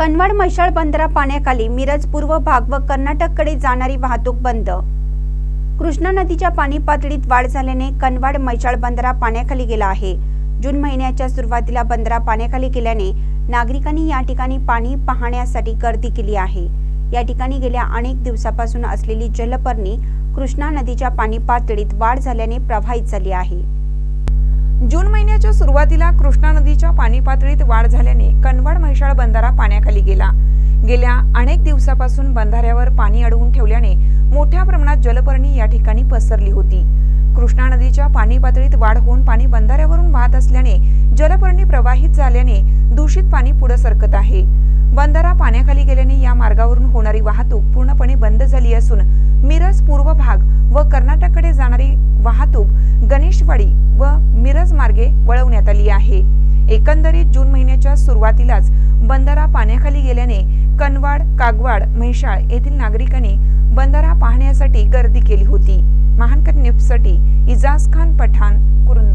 कनवाड म्हैसाळ बंदरा पाण्याखाली मिरज पूर्व भाग व कर्नाटककडे जाणारी वाहतूक बंद. कृष्णा नदीच्या पाणी पातळीत वाढ झाल्याने कनवाड म्हैसाळ बंदरा पाण्याखाली गेला आहे. जून महिन्याच्या सुरुवातीला बंदरा पाण्याखाली गेल्याने नागरिकांनी या ठिकाणी पाणी पाहण्यासाठी गर्दी केली आहे. या ठिकाणी गेल्या अनेक दिवसापासून असलेली जलपर्णी कृष्णा नदीच्या पाणी पातळीत वाढ झाल्याने प्रवाहित झाली आहे. जून महिन्याच्या सुरुवातीला कृष्णा नदीच्या पाणी पातळीत वाढ झाल्याने कनवाड म्हैसाळ बंधारा पाण्याखाली गेला. गेल्या अनेक दिवसापासून बंधाऱ्यावर पाणी अडवून ठेवल्याने मोठ्या प्रमाणात जलपर्णी या ठिकाणी पसरली होती. कृष्णा नदीच्या पाणी पातळीत वाढ होऊन पाणी बंधाऱ्यावरून वाहत असल्याने जलपर्णी प्रवाहित झाल्याने दूषित पाणी पुढे सरकत आहे. बंधारा पाण्याखाली गेल्याने या मार्गावरून होणारी वाहतूक पूर्णपणे बंद झाली असून मिरज पूर्व भाग व कर्नाटक गणेशवाडी व मिरज मार्गे वळवण्यात आली आहे. एकंदरीत जून महिन्याच्या सुरुवातीलाच बंधारा पाण्याखाली गेल्याने कनवाड कागवाड म्हैसाळ येथील नागरिकांनी बंधारा पाहण्यासाठी गर्दी केली होती. महानकर न्यूजसाठी इजाज खान पठाण कुरुंद